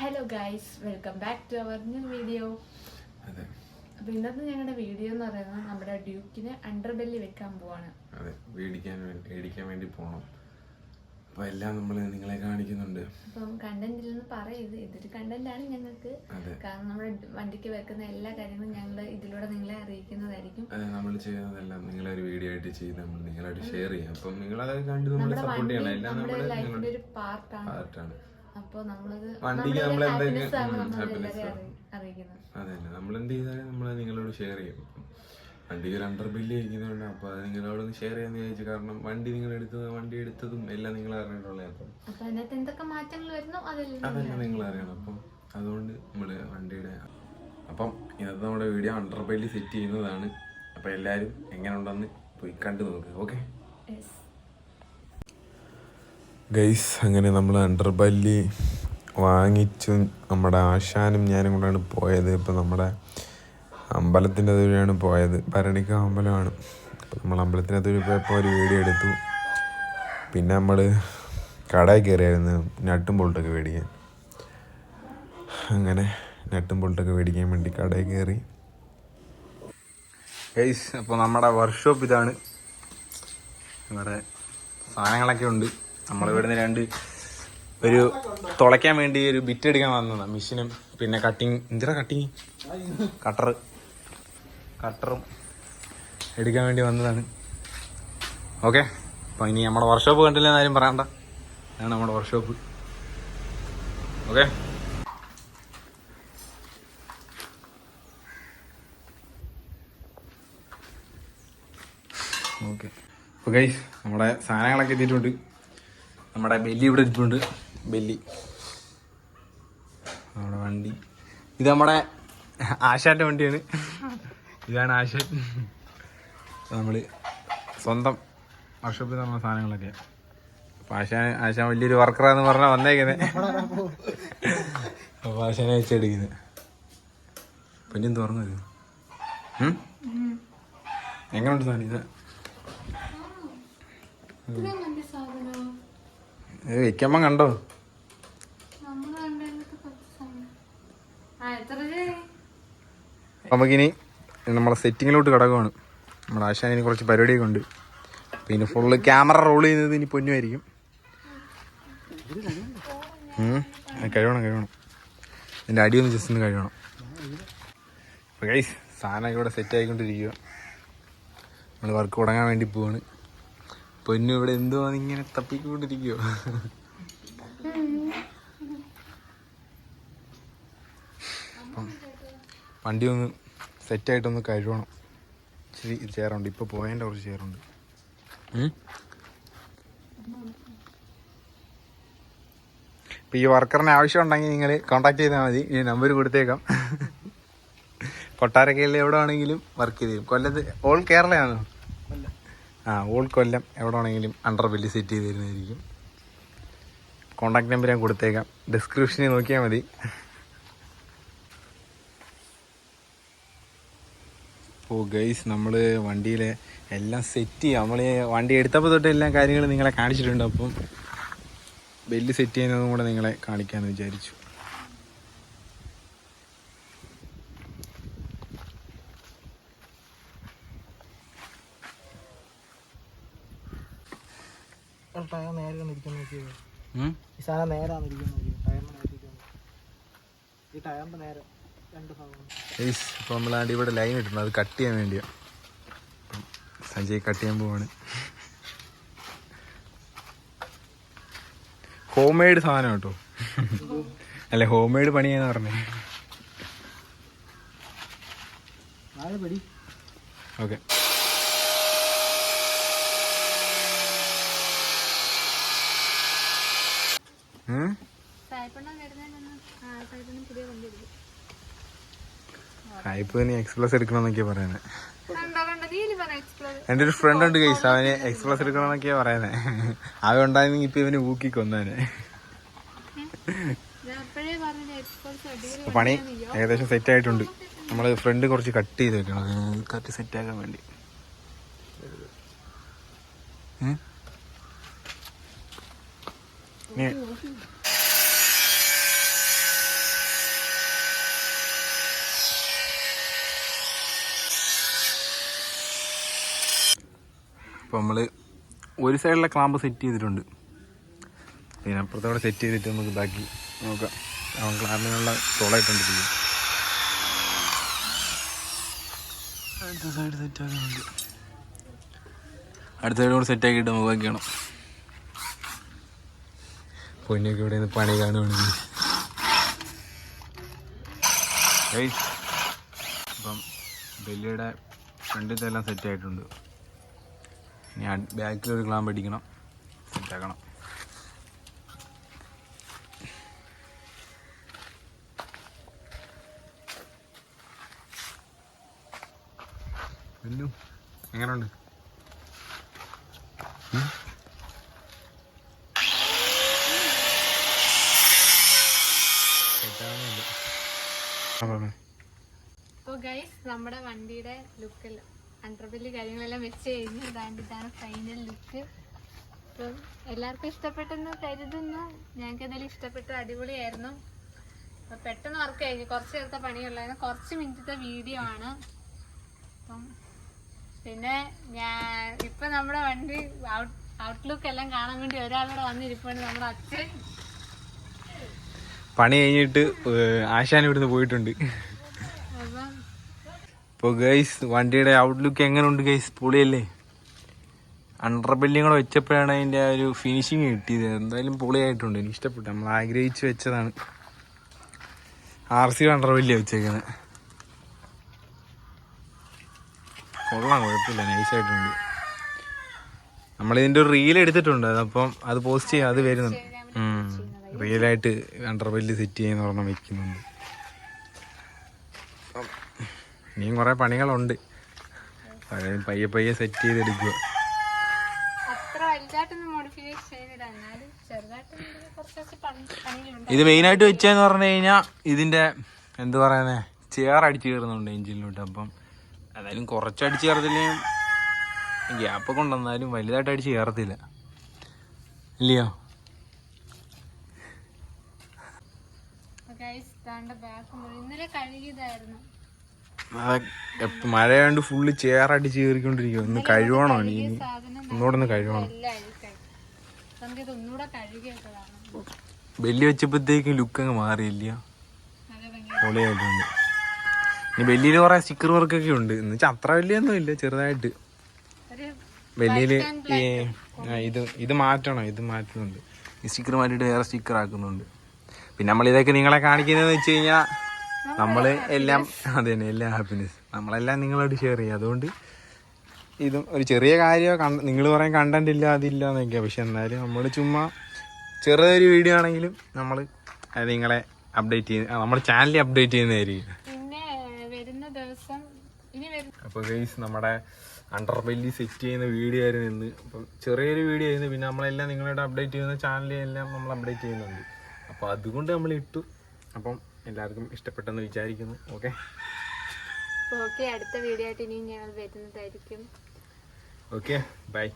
Hello guys welcome back to our new video അപ്പൊ ഇന്നത്തെ ഞങ്ങളുടെ വീഡിയോ എന്ന് പറയുന്നത് നമ്മുടെ ഡ്യൂക്കിന് അണ്ടർ ബെല്ലി വെക്കാൻ പോവാണ്. അതെ. മേടിക്കാൻ വേണ്ടി മേടിക്കാൻ വേണ്ടി പോകണം അപ്പോൾ എല്ലാം നമ്മൾ നിങ്ങളെ കാണിക്കുന്നുണ്ട്. അപ്പം കണ്ടന്റ് ഇല്ലെന്ന് പറയരുത്. ഇതൊരു കണ്ടന്റ് ആണ് ഞങ്ങൾക്ക്. അതെ. കാരണം നമ്മുടെ വണ്ടിക്ക് വെക്കുന്ന എല്ലാ കാര്യങ്ങളും ഞങ്ങൾ ഇതിലൂടെ നിങ്ങളെ അറിയിക്കുന്നതായിരിക്കും. അതെ നമ്മൾ ചെയ്യുന്നതെല്ലാം നിങ്ങളെ ഒരു വീഡിയോ ആയിട്ട് ചെയ്ത് നമ്മൾ നിങ്ങളായിട്ട് ഷെയർ ചെയ്യാം. അപ്പം നിങ്ങളത് കണ്ട് നമ്മൾ നമ്മുടെ സപ്പോർട്ട് വണ്ടി ചെയ്യണം എല്ലാം നമ്മുടെ നമ്മൾ ലൈഫിന്റെ ഒരു പാർട്ടാണ് പാർട്ടാണ് അപ്പൊ നമ്മളത് വണ്ടിക്ക് നമ്മൾ എന്തെങ്കിലും- അതെ നമ്മൾ എന്ത് ചെയ്താലും നമ്മൾ നിങ്ങളോട് ഷെയർ ചെയ്യും. വണ്ടിക്ക് ഒരു അണ്ടർ ബില്ല് ഇരിക്കുന്നതുകൊണ്ട് അപ്പോൾ അത് നിങ്ങളോട് ഷെയർ ചെയ്യാന്ന് വിചാരിച്ചു. കാരണം വണ്ടി നിങ്ങൾ എടുത്തത് വണ്ടി എടുത്തതും എല്ലാം നിങ്ങൾ അറിഞ്ഞിട്ടുള്ളത് അപ്പം അതെല്ലാം നിങ്ങൾ അറിയണം. അപ്പം അതുകൊണ്ട് നമ്മൾ വണ്ടിയുടെ അപ്പം ഇന്നത്തെ നമ്മുടെ വീഡിയോ അണ്ടർ ബില്ല് സെറ്റ് ചെയ്യുന്നതാണ്. അപ്പോൾ എല്ലാവരും എങ്ങനെ ഉണ്ടെന്ന് പോയി കണ്ടു നോക്ക്. ഓക്കെ. ഗൈസ് അങ്ങനെ നമ്മൾ അണ്ടർബല്ലി വാങ്ങിച്ചു. നമ്മുടെ ആശാനും ഞാനും കൂടെയാണ് പോയത്. ഇപ്പം നമ്മുടെ അമ്പലത്തിന്റെ അതുവഴിയാണ് പോയത്. ഭരണിക്ക അമ്പലമാണ്. അപ്പം നമ്മൾ അമ്പലത്തിന്റെ അതുവഴി പോയപ്പോൾ ഒരു വീഡിയോ എടുത്തു. പിന്നെ നമ്മൾ കടയിൽ കയറിയായിരുന്നു. നട്ടും ബോൾട്ടൊക്കെ മേടിക്കാൻ. അങ്ങനെ നട്ടും ബോൾട്ടൊക്കെ മേടിക്കാൻ വേണ്ടി കടയിൽ കയറി. ഗൈസ് അപ്പോൾ നമ്മുടെ വർക്ക്ഷോപ്പ് ഇതാണ്. ഇവിടെ സാധനങ്ങളൊക്കെ ഉണ്ട്. നമ്മൾ ഇവിടുന്ന് രണ്ട് ഒരു തുളയ്ക്കാൻ വേണ്ടി ഒരു ബിറ്റ് എടുക്കാൻ വന്നതാണ് മെഷീനും പിന്നെ കട്ടിങ് എന്തിനാ കട്ടിങ് കട്ടർ കട്ടറും എടുക്കാൻ വേണ്ടി വന്നതാണ്. ഓക്കെ അപ്പോൾ ഇനി നമ്മുടെ വർക്ക്ഷോപ്പ് കണ്ടില്ല എന്നാലും പറയണ്ട. അതാണ് നമ്മുടെ വർക്ക്ഷോപ്പ് ഓക്കെ ഓക്കെ അപ്പോൾ നമ്മുടെ സാധനങ്ങളൊക്കെ എത്തിയിട്ടുണ്ട്. നമ്മുടെ ബെല്ലി ഇവിടെ ഇരിപ്പുണ്ട്. ബെല്ലി. നമ്മുടെ വണ്ടി. ഇത് നമ്മുടെ ആശാന്റെ വണ്ടിയാണ്. ഇതാണ് ആശാൻ. നമ്മൾ സ്വന്തം വർക്ക്ഷോപ്പിൽ നമ്മുടെ സാധനങ്ങളൊക്കെ അപ്പം ആശാൻ ആശാൻ വലിയൊരു വർക്കറാന്ന് പറഞ്ഞാൽ വന്നേക്കുന്നത് അപ്പോൾ ആശാനെ വെച്ചെടുക്കുന്നത് പിന്നെ തുറന്നു വരും എങ്ങനെയുണ്ട് സാധനം ഇത്? വെക്കുമ്പം കണ്ടോ? സാധനം നമുക്കിനി നമ്മളെ സെറ്റിങ്ങിലോട്ട് കിടക്കുവാണ്. നമ്മുടെ ആശാനിന് കുറച്ച് പരിപാടിയൊക്കെ ഉണ്ട്. പിന്നെ ഫുള്ള് ക്യാമറ റോൾ ചെയ്യുന്നത് ഇനി പൊന്നുമായിരിക്കും കഴിയണം കഴിയണം എന്റെ അടി ഒന്ന് അടിയൊന്ന് ജസ്റ്റ് ഒന്ന് കഴിയണം അപ്പോൾ ഗൈസ് സാധനമൊക്കെ ഇവിടെ സെറ്റ് ആയിക്കൊണ്ടിരിക്കുക നമ്മൾ വർക്ക് തുടങ്ങാൻ വേണ്ടി പോവാണ്. പൊന്നു ഇവിടെ എന്തോ ഇങ്ങനെ തപ്പിക്കൊണ്ടിരിക്കോ വണ്ടി ഒന്ന് സെറ്റായിട്ടൊന്ന് കഴുകണം. ഇച്ചിരി ചേറുണ്ട്. ഇപ്പോൾ പോയതിന്റെ കുറച്ച് ചേറുണ്ട്. ഇപ്പം ഈ വർക്കറിന് ആവശ്യം ഉണ്ടെങ്കിൽ നിങ്ങൾ കോൺടാക്ട് ചെയ്താൽ മതി. ഈ നമ്പർ കൊടുത്തേക്കാം. കൊട്ടാരക്കയിലെ എവിടെ ആണെങ്കിലും വർക്ക് ചെയ്ത് കൊല്ലത്ത് ഓൾ കേരളയാണോ? ആ ഓൾ കൊല്ലം എവിടെ ആണെങ്കിലും അണ്ടർ ബില്ല് സെറ്റ് ചെയ്ത് തരുന്നതായിരിക്കും. കോണ്ടാക്ട് നമ്പർ ഞാൻ കൊടുത്തേക്കാം. ഡിസ്ക്രിപ്ഷനിൽ നോക്കിയാൽ മതി. ഓ ഗൈസ് നമ്മൾ വണ്ടിയിൽ എല്ലാം സെറ്റ് ചെയ്യാം. നമ്മൾ വണ്ടി എടുത്തപ്പോൾ തൊട്ട് എല്ലാ കാര്യങ്ങളും നിങ്ങളെ കാണിച്ചിട്ടുണ്ട്. അപ്പം ബെല്ല് സെറ്റ് ചെയ്യുന്നതും കൂടെ നിങ്ങളെ കാണിക്കാമെന്ന് വിചാരിച്ചു. ടയർ നേരെ ഇരിക്കുന്ന നോക്കിയത് ഈ സാധനം നേരാണ് ഇരിക്കുന്നത് ടയറിന് ഇരിക്കുന്നത് ഈ ടയറിന്റെ നേരെ രണ്ട് ഭാഗം ഗൈസ് ഇപ്പോൾ നമ്മൾ ആണ്ട് ഇവിടെ ലൈൻ ഇട്ടുണ്ട് അത് കട്ട് ചെയ്യാൻ വേണ്ടിയാ. സഞ്ജയ് കട്ട് ചെയ്യാൻ പോവാണ്. ഹോം മെയ്ഡ് സാധനം കേട്ടോ. അല്ലെ ഹോം മെയ്ഡ് പണിയാന്ന് പറഞ്ഞേ. ഓക്കെ എടുക്കണമെന്നൊക്കെയാ പറയുന്നത് എന്റെ ഒരു ഫ്രണ്ട് ഉണ്ട് കൈസ് അവന് എക്സ്പ്രസ് എടുക്കണമെന്നൊക്കെയാ പറയുന്നത് അവൻ ഉണ്ടായിരുന്നെങ്കിൽ ഇപ്പൊ ഇവന് ഊക്കി കൊന്നേനെ. പണി ഏകദേശം സെറ്റ് ആയിട്ടുണ്ട്. നമ്മൾ ഫ്രണ്ട് കുറച്ച് കട്ട് ചെയ്ത് വെക്കണം. കറക്റ്റ് സെറ്റ് ആക്കാൻ വേണ്ടി. เนี่ย ഇപ്പം നമ്മൾ ഒരു സൈഡിലെ ക്ലാമ്പ് സെറ്റ് ചെയ്തിട്ടുണ്ട്. പിന്നെ അപ്പുറത്തോടെ സെറ്റ് ചെയ്തിട്ട് നമുക്ക് ബാക്കി നോക്കാം. അവൻ ക്ലാമ്പിനുള്ള തോളായിട്ടുണ്ട് അടുത്ത സൈഡ് സെറ്റ് ആക്കുന്നുണ്ട് അടുത്ത സൈഡ് കൂടെ സെറ്റ് ആക്കിയിട്ട് നമുക്ക് ബാക്കിയാണ് പൊന്നൊക്കെ ഇവിടെ നിന്ന് പണി കാണുവാണെങ്കിൽ അപ്പം ബെല്ലിയുടെ ഫ്രണ്ടിലത്തെ എല്ലാം സെറ്റ് ആയിട്ടുണ്ട്. ഞാൻ ബാക്കിൽ ഒരു ക്ലാമ്പ് അടിക്കണം. സെറ്റ് ആക്കണം. ബെല്ലു എങ്ങനെയുണ്ട് ഉം? Set ആവുന്നില്ല. ആ, പറഞ്ഞോ. നമ്മുടെ വണ്ടിയുടെ ലുക്കിൽ അണ്ടർബെല്ലി കാര്യങ്ങളെല്ലാം വെച്ച് കഴിഞ്ഞു ഇതാണ്ട് ഇതാണ് ഫൈനൽ ലുക്ക് അപ്പം എല്ലാവർക്കും ഇഷ്ടപ്പെട്ടെന്ന് കരുതുന്നു. ഞങ്ങൾക്ക് എന്തായാലും ഇഷ്ടപ്പെട്ട അടിപൊളിയായിരുന്നു. അപ്പം പെട്ടെന്ന് വർക്ക് കഴിഞ്ഞു കുറച്ച് നേരത്തെ പണിയുള്ളായിരുന്നു കുറച്ച് മിനിറ്റത്തെ വീഡിയോ ആണ്. അപ്പം പിന്നെ ഞാൻ ഇപ്പം നമ്മുടെ വണ്ടി ഔട്ട് ഔട്ട്ലുക്ക് എല്ലാം കാണാൻ വേണ്ടി ഒരാളോട് വന്നിരിപ്പുണ്ട് നമ്മുടെ അച്ഛൻ. പണി കഴിഞ്ഞിട്ട് ആശാൻ ഇവിടുന്ന് പോയിട്ടുണ്ട്. ഇപ്പോൾ ഗൈസ് വണ്ടിയുടെ ഔട്ട്ലുക്ക് എങ്ങനെയുണ്ട് ഗൈസ് പൊളിയല്ലേ? അണ്ടർ ബെല്ലിയും വെച്ചപ്പോഴാണ് അതിന്റെ ഒരു ഫിനിഷിങ് കിട്ടിയത്. എന്തായാലും പൊളിയായിട്ടുണ്ട്. എനിക്ക് ഇഷ്ടപ്പെട്ടു. നമ്മൾ ആഗ്രഹിച്ച് വെച്ചതാണ്. ആർ സി അണ്ടർ ബെല്ലി വെച്ചേക്കുന്നത് കൊള്ളാം കുഴപ്പമില്ല. നൈസായിട്ടുണ്ട് നമ്മളിതിന്റെ ഒരു റീൽ എടുത്തിട്ടുണ്ട്. അതപ്പം അത് പോസ്റ്റ് ചെയ്യാം. അത് വരുന്നുണ്ട്. റിയലായിട്ട് അണ്ടർ ബെല്ല് സെറ്റ് ചെയ്യുന്ന പറഞ്ഞാൽ വെക്കുന്നുണ്ട്. ഇനിയും കുറേ പണികളുണ്ട്. പഴയ പയ്യെ പയ്യെ സെറ്റ് ചെയ്തെടുക്കുക ഇത് മെയിനായിട്ട് വെച്ചതെന്ന് പറഞ്ഞു കഴിഞ്ഞാൽ ഇതിന്റെ എന്ത് പറയുന്നേ? ചെയർ അടിച്ചു കയറുന്നുണ്ട് എഞ്ചിനിലോട്ട്. അപ്പം എന്തായാലും കുറച്ച് അടിച്ചു കയറത്തില്ലെങ്കിൽ ഗ്യാപ്പ് കൊണ്ടുവന്നാലും വലുതായിട്ട് അടിച്ച് കയറത്തില്ല. ഇല്ലയോ? ഗൈസ് താണ്ട ബാക്ക് ഇന്നലെ കഴുകിയതായിരുന്നു. എപ്പം മഴയാണ്ട് ഫുള്ള് ചെയർ ചേറിക്കൊണ്ടിരിക്കും ഒന്ന് കഴുകണോ സാധനം ഒന്നുകൂടെ ഒന്ന് കഴുകണം ബെല്ലി വെച്ചപ്പോഴത്തേക്കും ലുക്ക് അങ്ങ് മാറിയില്ല. പൊളിയായിട്ടുണ്ട്. ഇനി ബെല്ലിയിൽ കുറെ സ്റ്റിക്കർ വർക്കൊക്കെ ഉണ്ട്. എന്ന് വെച്ചാൽ അത്ര വലിയൊന്നും ഇല്ല ചെറുതായിട്ട്. ഈ ഇത് ഇത് മാറ്റണം ഇത് മാറ്റുന്നുണ്ട്. ഈ സ്റ്റിക്കർ മാറ്റിയിട്ട് വേറെ സ്റ്റിക്കർ ആക്കുന്നുണ്ട്. പിന്നെ നമ്മൾ ഇതൊക്കെ നിങ്ങളെ കാണിക്കുന്നതെന്ന് വെച്ച് കഴിഞ്ഞാൽ നമ്മൾ എല്ലാം അത് തന്നെ എല്ലാം ഹാപ്പിനെസ് നമ്മളെല്ലാം നിങ്ങളോട് ഷെയർ ചെയ്യും. അതുകൊണ്ട് ഇതും ഒരു ചെറിയ കാര്യം നിങ്ങൾ പറയാൻ കണ്ടന്റ് ഇല്ല അതില്ല എന്നൊക്കെയാണ് പക്ഷെ എന്നാലും നമ്മൾ ചുമ്മാ ചെറിയൊരു വീഡിയോ ആണെങ്കിലും നമ്മൾ നിങ്ങളെ അപ്ഡേറ്റ് ചെയ്യുന്ന നമ്മുടെ ചാനലിൽ അപ്ഡേറ്റ് ചെയ്യുന്നതായിരിക്കും. അപ്പോൾ ഗൈസ് നമ്മുടെ അണ്ടർ ബെല്ലി സെറ്റ് ചെയ്യുന്ന വീഡിയോ ആയിരുന്നു ഇന്ന്. അപ്പം ചെറിയൊരു വീഡിയോ ആയിരുന്നു. പിന്നെ നമ്മളെല്ലാം നിങ്ങളോട് അപ്ഡേറ്റ് ചെയ്യുന്ന ചാനലിലെല്ലാം നമ്മൾ അപ്ഡേറ്റ് ചെയ്യുന്നുണ്ട്. അപ്പോൾ അതുകൊണ്ട് നമ്മൾ ഇട്ടു. അപ്പം എല്ലാവർക്കും ഇഷ്ടപ്പെട്ടെന്ന് വിചാരിക്കുന്നു. ഓക്കെ ഓക്കെ അടുത്ത വീഡിയോ ആയിട്ട് ഇനിയും ഞങ്ങൾ വരുന്നതായിരിക്കും. Okay bye.